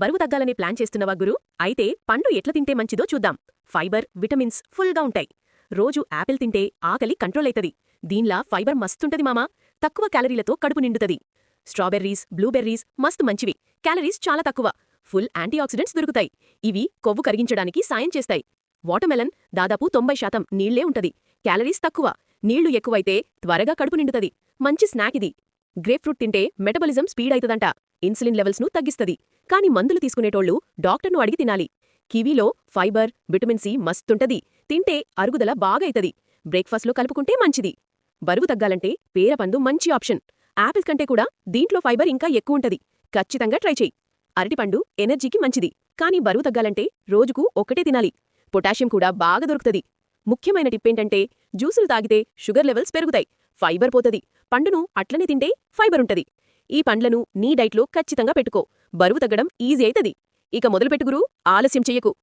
బరువు తగ్గాలని ప్లాన్ చేస్తున్నవా గురు? అయితే పండు ఎట్ల తింటే మంచిదో చూద్దాం. ఫైబర్ విటమిన్స్ ఫుల్గా ఉంటాయి. రోజు యాపిల్ తింటే ఆకలి కంట్రోల్ అవుతది దీన్లా ఫైబర్ మస్తుంటది మామా. తక్కువ క్యాలరీలతో కడుపు నిండుతది. స్ట్రాబెర్రీస్ బ్లూబెర్రీస్ మస్తు మంచివి. క్యాలరీస్ చాలా తక్కువ. ఫుల్ యాంటీఆక్సిడెంట్స్ దొరుకుతాయి. ఇవి కొవ్వు కరిగించడానికి సాయం చేస్తాయి. వాటర్మెలన్ దాదాపు తొంభై శాతం నీళ్ళే ఉంటది. క్యాలరీస్ తక్కువ. నీళ్ళు ఎక్కువైతే త్వరగా కడుపు నిండుతది. మంచి స్నాక్ ఇది. గ్రేప్ ఫ్రూట్ తింటే మెటబలిజం స్పీడ్ అవుతదంట ఇన్సులిన్ లెవెల్స్ను తగ్గిస్తది. కానీ మందులు తీసుకునేటోళ్ళు డాక్టర్ను అడిగి తినాలి. కివీలో ఫైబర్ విటమిన్ సి మస్తుంటది తింటే అరుగుదల బాగైతది. బ్రేక్ఫాస్ట్లో కలుపుకుంటే మంచిది. బరువు తగ్గాలంటే పేరపండు మంచి ఆప్షన్. యాపిల్ కంటే కూడా దీంట్లో ఫైబర్ ఇంకా ఎక్కువుంటది ఖచ్చితంగా ట్రై చెయ్యి. అరటిపండు ఎనర్జీకి మంచిది. కానీ బరువు తగ్గాలంటే రోజుకు ఒక్కటే తినాలి. పొటాషియం కూడా బాగా దొరుకుతది. ముఖ్యమైన టిప్పేంటంటే జ్యూసులు తాగితే షుగర్ లెవెల్స్ పెరుగుతాయి. ఫైబర్ పోతది. పండును అట్లనే తింటే ఫైబర్ ఉంటది. ఈ పండ్లను నీ డైట్లో ఖచ్చితంగా పెట్టుకో. బరువు తగ్గడం ఈజీ అయితది. ఇక మొదలుపెట్టుగురు ఆలస్యం చెయ్యకు.